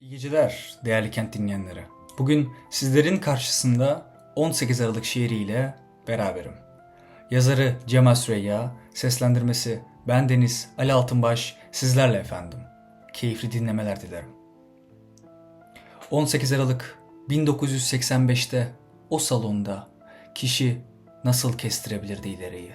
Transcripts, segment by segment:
İyi geceler değerli kent dinleyenleri. Bugün sizlerin karşısında 18 Aralık şiiriyle beraberim. Yazarı Cemal Süreyya, seslendirmesi ben Deniz Ali Altınbaş sizlerle efendim. Keyifli dinlemeler dilerim. 18 Aralık 1985'te o salonda kişi nasıl kestirebilirdi ileriyi?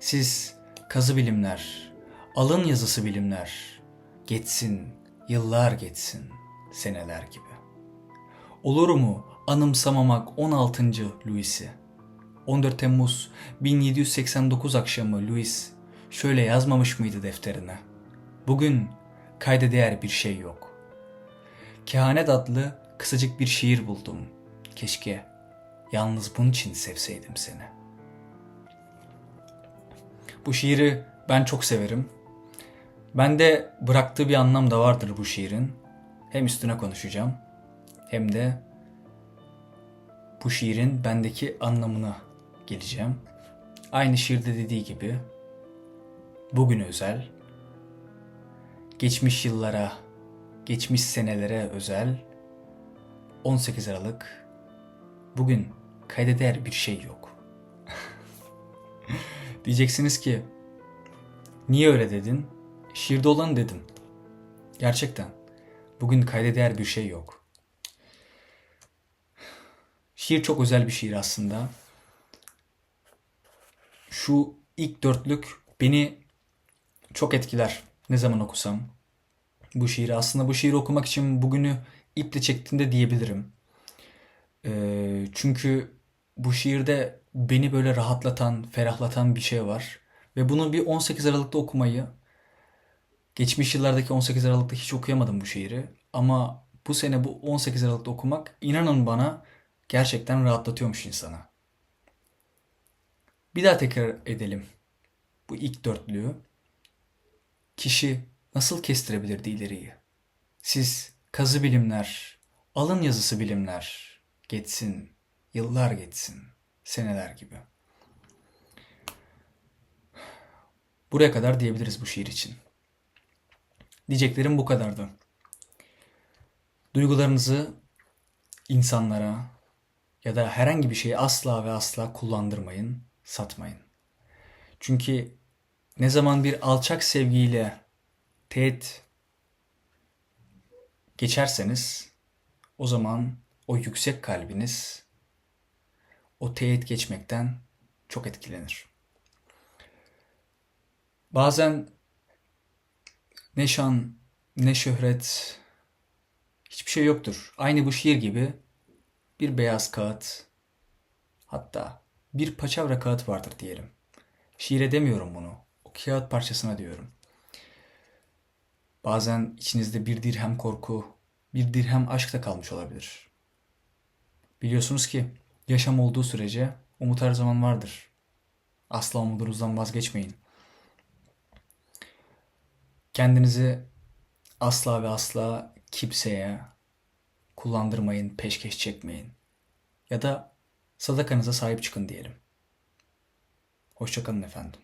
Siz kazı bilimler, alın yazısı bilimler, geçsin, yıllar geçsin, seneler gibi. Olur mu anımsamamak 16. Louis'i? 14 Temmuz 1789 akşamı Louis şöyle yazmamış mıydı defterine? Bugün kayda değer bir şey yok. Kehanet adlı kısacık bir şiir buldum. Keşke yalnız bunun için sevseydim seni. Bu şiiri ben çok severim. Bende bıraktığı bir anlam da vardır bu şiirin. Hem üstüne konuşacağım hem de bu şiirin bendeki anlamına geleceğim. Aynı şiirde dediği gibi bugün özel, geçmiş yıllara, geçmiş senelere özel 18 Aralık bugün kayda değer bir şey yok. Diyeceksiniz ki niye öyle dedin? Şiirde olan dedim. Gerçekten. Bugün kayda değer bir şey yok. Şiir çok özel bir şiir aslında. Şu ilk dörtlük beni çok etkiler. Ne zaman okusam. Bu şiiri aslında bu şiiri okumak için bugünü iple çektim de diyebilirim. Ee, çünkü bu şiirde beni böyle rahatlatan, ferahlatan bir şey var. Ve bunu bir 18 Aralık'ta okumayı Geçmiş yıllardaki 18 Aralık'ta hiç okuyamadım bu şiiri. Ama bu sene bu 18 Aralık'ta okumak inanın bana gerçekten rahatlatıyormuş insana. Bir daha tekrar edelim. Bu ilk dörtlüğü. Kişi nasıl kestirebilirdi ileriyi? Siz kazı bilimler, alın yazısı bilimler geçsin, yıllar geçsin, seneler gibi. Buraya kadar diyebiliriz bu şiir için. Diyeceklerim bu kadardı. Duygularınızı insanlara ya da herhangi bir şeye asla ve asla kullandırmayın, satmayın. Çünkü ne zaman bir alçak sevgiyle teğet geçerseniz o zaman o yüksek kalbiniz o teğet geçmekten çok etkilenir. Bazen ne şan, ne şöhret, hiçbir şey yoktur. Aynı bu şiir gibi bir beyaz kağıt, hatta bir paçavra kağıt vardır diyelim. Şiire demiyorum bunu, o kağıt parçasına diyorum. Bazen içinizde bir dirhem korku, bir dirhem aşk da kalmış olabilir. Biliyorsunuz ki yaşam olduğu sürece umut her zaman vardır. Asla umudunuzdan vazgeçmeyin. Kendinizi asla ve asla kimseye kullandırmayın, peşkeş çekmeyin. Ya da sadakanıza sahip çıkın diyelim. Hoşçakalın efendim.